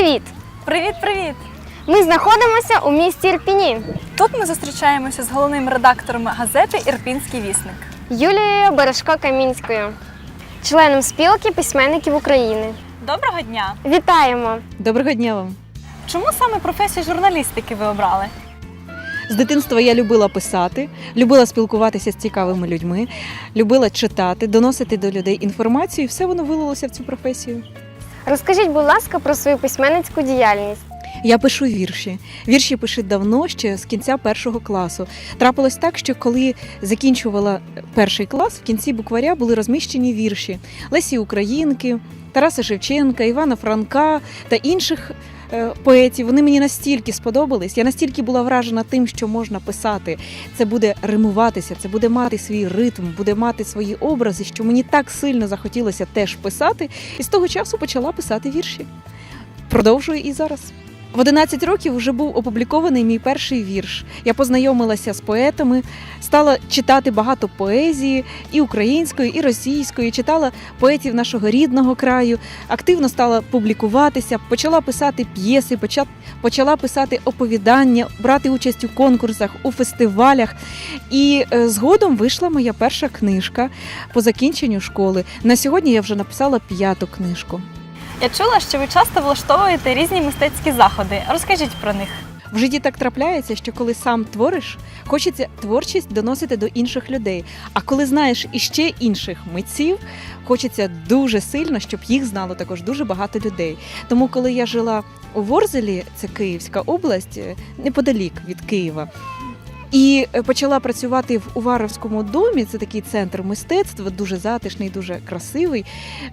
Привіт! Привіт, привіт! Ми знаходимося у місті Ірпіні. Тут ми зустрічаємося з головним редактором газети Ірпінський вісник. Юлією Бережко Камінською, членом спілки письменників України. Доброго дня! Вітаємо! Доброго дня вам. Чому саме професію журналістики ви обрали? З дитинства я любила писати, любила спілкуватися з цікавими людьми, любила читати, доносити до людей інформацію, і все воно вилилося в цю професію. Розкажіть, будь ласка, про свою письменницьку діяльність. Я пишу вірші. Вірші пишу давно, ще з кінця першого класу. Трапилось так, що коли закінчувала перший клас, в кінці букваря були розміщені вірші Лесі Українки, Тараса Шевченка, Івана Франка та інших. Е, Поетів вони мені настільки сподобались. Я настільки була вражена тим, що можна писати. Це буде римуватися, це буде мати свій ритм, буде мати свої образи, що мені так сильно захотілося теж писати. І з того часу почала писати вірші. Продовжую і зараз. В 11 років вже був опублікований мій перший вірш. Я познайомилася з поетами, стала читати багато поезії і української, і російської, читала поетів нашого рідного краю, активно стала публікуватися, почала писати п'єси, почала писати оповідання, брати участь у конкурсах, у фестивалях. І е, згодом вийшла моя перша книжка по закінченню школи. На сьогодні я вже написала п'яту книжку. Я чула, що ви часто влаштовуєте різні мистецькі заходи. Розкажіть про них. В житті так трапляється, що коли сам твориш, хочеться творчість доносити до інших людей. А коли знаєш іще інших митців, хочеться дуже сильно, щоб їх знало також дуже багато людей. Тому, коли я жила у Ворзелі, це Київська область, е, неподалік від Києва. І е, почала працювати в Уваровському домі. Це такий центр мистецтва, дуже затишний, дуже красивий.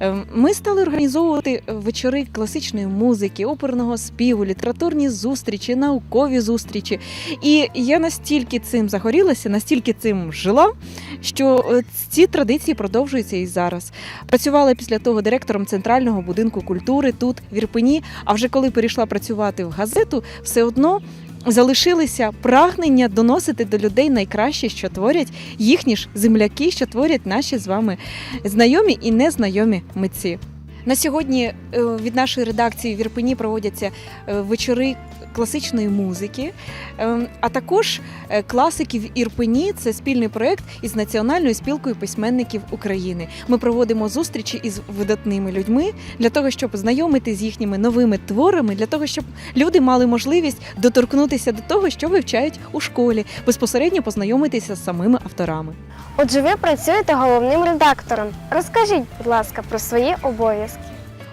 Е, Ми стали організовувати вечори класичної музики, оперного співу, літературні зустрічі, наукові зустрічі. І я настільки цим загорілася, настільки цим жила, що е, ці традиції продовжуються і зараз. Працювала після того директором центрального будинку культури тут, в Ірпені. А вже коли перейшла працювати в газету, все одно. Залишилися прагнення доносити до людей найкраще, що творять їхні ж земляки, що творять наші з вами знайомі і незнайомі митці. На сьогодні е, від нашої редакції в Ірпені проводяться е, вечори класичної музики, е, а також класики Ірпені. Це спільний проект із Національною спілкою письменників України. Ми проводимо зустрічі із видатними людьми для того, щоб знайомити з їхніми новими творами, для того, щоб люди мали можливість доторкнутися до того, що вивчають у школі, безпосередньо познайомитися з самими авторами. Отже, ви працюєте головним редактором. Розкажіть, будь ласка, про свої обов'язки.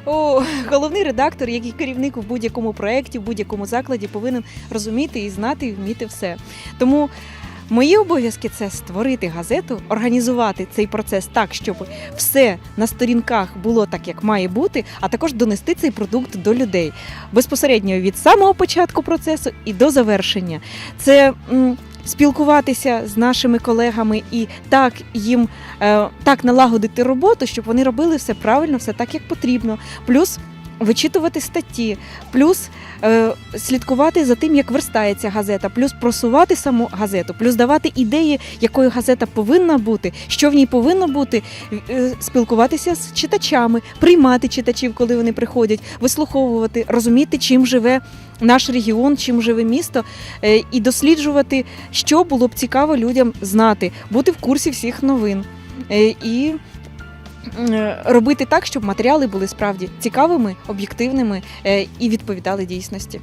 О, головний редактор, як і керівник в будь-якому проєкті, в будь-якому закладі, повинен розуміти і знати і вміти все. Тому мої обов'язки це створити газету, організувати цей процес так, щоб все на сторінках було так, як має бути, а також донести цей продукт до людей безпосередньо від самого початку процесу і до завершення. Це спілкуватися з нашими колегами і так їм е, так налагодити роботу, щоб вони робили все правильно, все так, як потрібно. Плюс вичитувати статті, плюс е, слідкувати за тим, як верстається газета, плюс просувати саму газету, плюс давати ідеї, якою газета повинна бути, що в ній повинно бути, е, спілкуватися з читачами, приймати читачів, коли вони приходять, вислуховувати, розуміти, чим живе наш регіон, чим живе місто, е, і досліджувати, що було б цікаво людям знати, бути в курсі всіх новин. Е, І е, робити так, щоб матеріали були справді цікавими, об'єктивними і відповідали дійсності.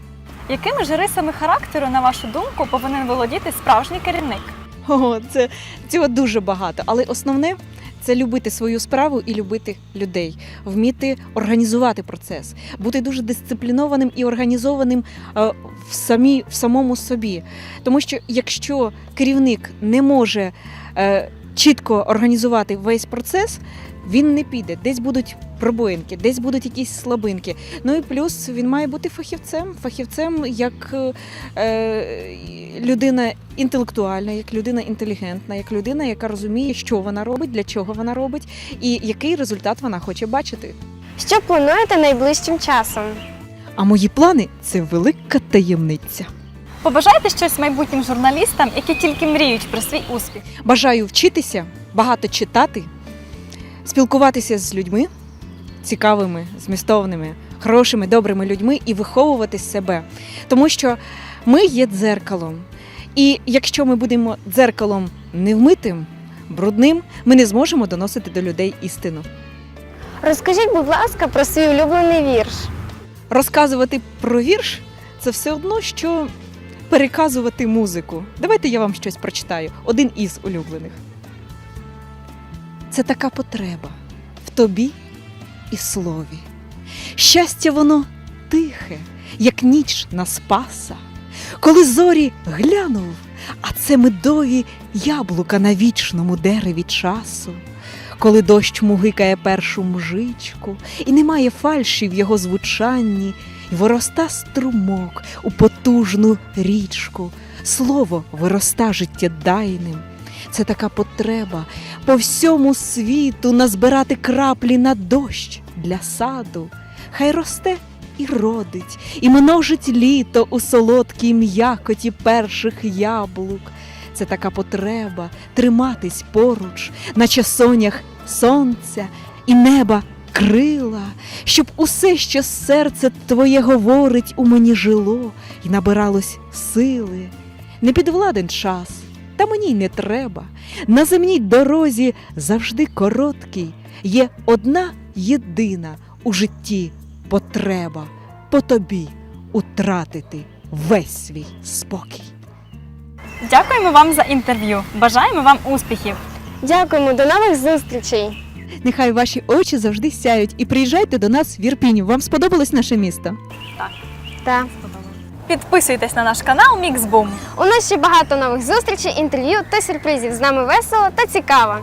Якими ж рисами характеру, на вашу думку, повинен володіти справжній керівник? О, це цього дуже багато, але основне це любити свою справу і любити людей, вміти організувати процес, бути дуже дисциплінованим і організованим е, в самі в самому собі. Тому що якщо керівник не може е, чітко організувати весь процес, він не піде. Десь будуть пробоїнки, десь будуть якісь слабинки. Ну і плюс він має бути фахівцем, фахівцем як е, людина інтелектуальна, як людина інтелігентна, як людина, яка розуміє, що вона робить, для чого вона робить, і який результат вона хоче бачити. Що плануєте найближчим часом? А мої плани це велика таємниця. Побажайте щось майбутнім журналістам, які тільки мріють про свій успіх. Бажаю вчитися, багато читати, спілкуватися з людьми цікавими, змістовними, хорошими, добрими людьми і виховувати себе. Тому що ми є дзеркалом. І якщо ми будемо дзеркалом невмитим, брудним, ми не зможемо доносити до людей істину. Розкажіть, будь ласка, про свій улюблений вірш. Розказувати про вірш це все одно, що переказувати музику. Давайте я вам щось прочитаю. Один із улюблених. Це така потреба в тобі і слові. Щастя, воно тихе, як ніч на спаса. Коли зорі глянув, а це медові яблука на вічному дереві часу. Коли дощ мугикає першу мжичку, і немає фальші в його звучанні, вироста струмок у потужну річку, слово вироста життєдайним. Це така потреба по всьому світу назбирати краплі на дощ для саду. Хай росте і родить, і множить літо у солодкій м'якоті перших яблук. Це така потреба триматись поруч, наче сонях сонця і неба крила, щоб усе, що серце твоє говорить, у мені жило і набиралось сили. Не підвладен час, та мені й не треба. На земній дорозі завжди короткий, є одна єдина у житті потреба по тобі утратити весь свій спокій. Дякуємо вам за інтерв'ю. Бажаємо вам успіхів. Дякуємо, до нових зустрічей. Нехай ваші очі завжди сяють і приїжджайте до нас в Ірпінь. Вам сподобалось наше місто? Та. Підписуйтесь на наш канал Міксбум. У нас ще багато нових зустрічей, інтерв'ю та сюрпризів. З нами весело та цікаво.